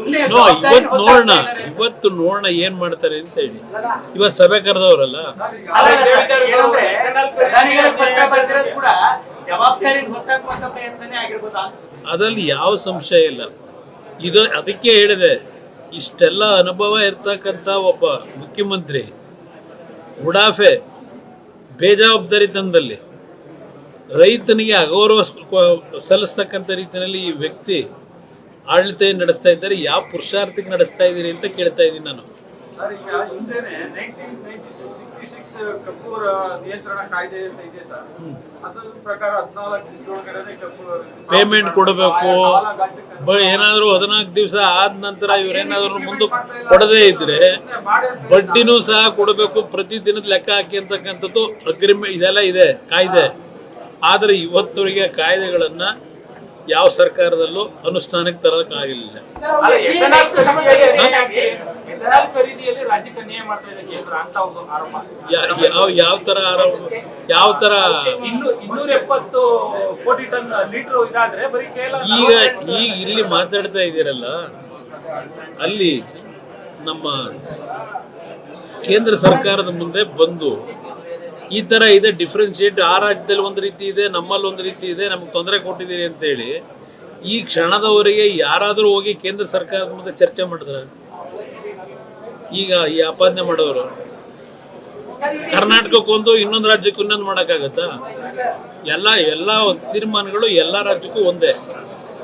ಇವತ್ತು ನೋಡೋಣ. ಇವತ್ತು ನೋಡೋಣ ಏನ್ ಮಾಡ್ತಾರೆ ಅಂತ ಹೇಳಿ. ಇವತ್ತು ಸಭೆ ಕರೆದವ್ರಲ್ಲ? ಅದರಲ್ಲಿ ಯಾವ ಸಂಶಯ ಇಲ್ಲ. ಇದು ಅದಕ್ಕೆ ಹೇಳಿದೆ ಇಷ್ಟೆಲ್ಲ ಅನುಭವ ಇರ್ತಕ್ಕಂಥ ಒಬ್ಬ ಮುಖ್ಯಮಂತ್ರಿ ಉಡಾಫೆ ಬೇಜವಾಬ್ದಾರಿತನದಲ್ಲಿ ರೈತನಿಗೆ ಅಗೌರವ ಸಲ್ಲಿಸ್ತಕ್ಕಂಥ ರೀತಿಯಲ್ಲಿ ಈ ವ್ಯಕ್ತಿ ಆಡಳಿತ ನಡೆಸ್ತಾ ಇದ್ದಾರೆ? ಯಾವ ಪುರುಷಾರ್ಥಕ್ಕೆ ನಡೆಸ್ತಾ ಇದ್ದೀರಿ ಅಂತ ಕೇಳ್ತಾ ಇದ್ದೀನಿ ನಾನು. ಸರ್ ಈಗ ಹಿಂದೆನೆ ನೈನ್ಟೀನ್ ನೈನ್ಟಿ ಸಿಕ್ಸ್ಟಿ ಸಿಕ್ಸ್ ಕಪ್ಪೂರ ನಿಯಂತ್ರಣ ಕಾಯ್ದೆ ಅಂತ ಇದೆ ಸರ್. ಅದ್ರ ಪ್ರಕಾರ ಹದಿನಾಲ್ಕು ದಿವಸದೊಳಗಡೆ ಪೇಮೆಂಟ್ ಕೊಡಬೇಕು. ಏನಾದರೂ ಹದಿನಾಲ್ಕು ದಿವಸ ಆದ ನಂತರ ಇವರೇನಾದರೂ ಮುಂದೆ ಕೊಡದೇ ಇದ್ರೆ ಬಡ್ಡಿನೂ ಸಹ ಕೊಡಬೇಕು. ಪ್ರತಿ ದಿನದ ಲೆಕ್ಕ ಹಾಕಿ ಅಂತಕ್ಕಂಥದ್ದು ಅಗ್ರಿಮೆಂಟ್ ಇದೆಲ್ಲ ಇದೆ ಕಾಯ್ದೆ. ಆದರೆ ಇವತ್ತುವರೆಗೆ ಕಾಯ್ದೆಗಳನ್ನು ಯಾವ ಸರ್ಕಾರದಲ್ಲೂ ಅನುಷ್ಠಾನಕ್ಕೆ ತರಕ ಆಗಿಲ್ಲ ಎಥೆನಾಲ್ ಖರೀದಿಯಲ್ಲಿ ಎಥೆನಾಲ್ ಖರೀದಿಯಲ್ಲಿ ರಾಜ್ಯಕ್ಕೆ ಅನ್ಯಾಯ ಮಾಡ್ತಾ ಇದೆ ಕೇಂದ್ರ ಅಂತ ಒಂದು ಆರೋಪ. ಯಾವ ಯಾವ ತರ ಆರೋಪ? ಯಾವ ತರ ಇನ್ನು ಕೋಟಿ ಟನ್ ಲೀಟರ್ ಇದಾದ್ರೆ ಬರೀ ಕೇವಲ ಈಗ ಈಗ ಇಲ್ಲಿ ಮಾತಾಡ್ತಾ ಇದ್ದೀರಲ್ಲ ಅಲ್ಲಿ ನಮ್ಮ ಕೇಂದ್ರ ಸರ್ಕಾರದ ಮುಂದೆ ಬಂದು ಈ ಥರ ಇದೆ ಡಿಫ್ರೆನ್ಶಿಯೇಟ್ ಆ ರಾಜ್ಯದಲ್ಲಿ ಒಂದು ರೀತಿ ಇದೆ, ನಮ್ಮಲ್ಲಿ ಒಂದು ರೀತಿ ಇದೆ, ನಮ್ಗೆ ತೊಂದರೆ ಕೊಟ್ಟಿದ್ದೀರಿ ಅಂತೇಳಿ ಈ ಕ್ಷಣದವರೆಗೆ ಯಾರಾದರೂ ಹೋಗಿ ಕೇಂದ್ರ ಸರ್ಕಾರದ ಮುಂದೆ ಚರ್ಚೆ ಮಾಡಿದ್ರೆ? ಈಗ ಈ ಆಪಾದನೆ ಮಾಡೋರು. ಕರ್ನಾಟಕಕ್ಕೊಂದು ಇನ್ನೊಂದು ರಾಜ್ಯಕ್ಕೆ ಇನ್ನೊಂದು ಮಾಡೋಕ್ಕಾಗತ್ತಾ? ಎಲ್ಲ ಎಲ್ಲ ತೀರ್ಮಾನಗಳು ಎಲ್ಲ ರಾಜ್ಯಕ್ಕೂ ಒಂದೇ.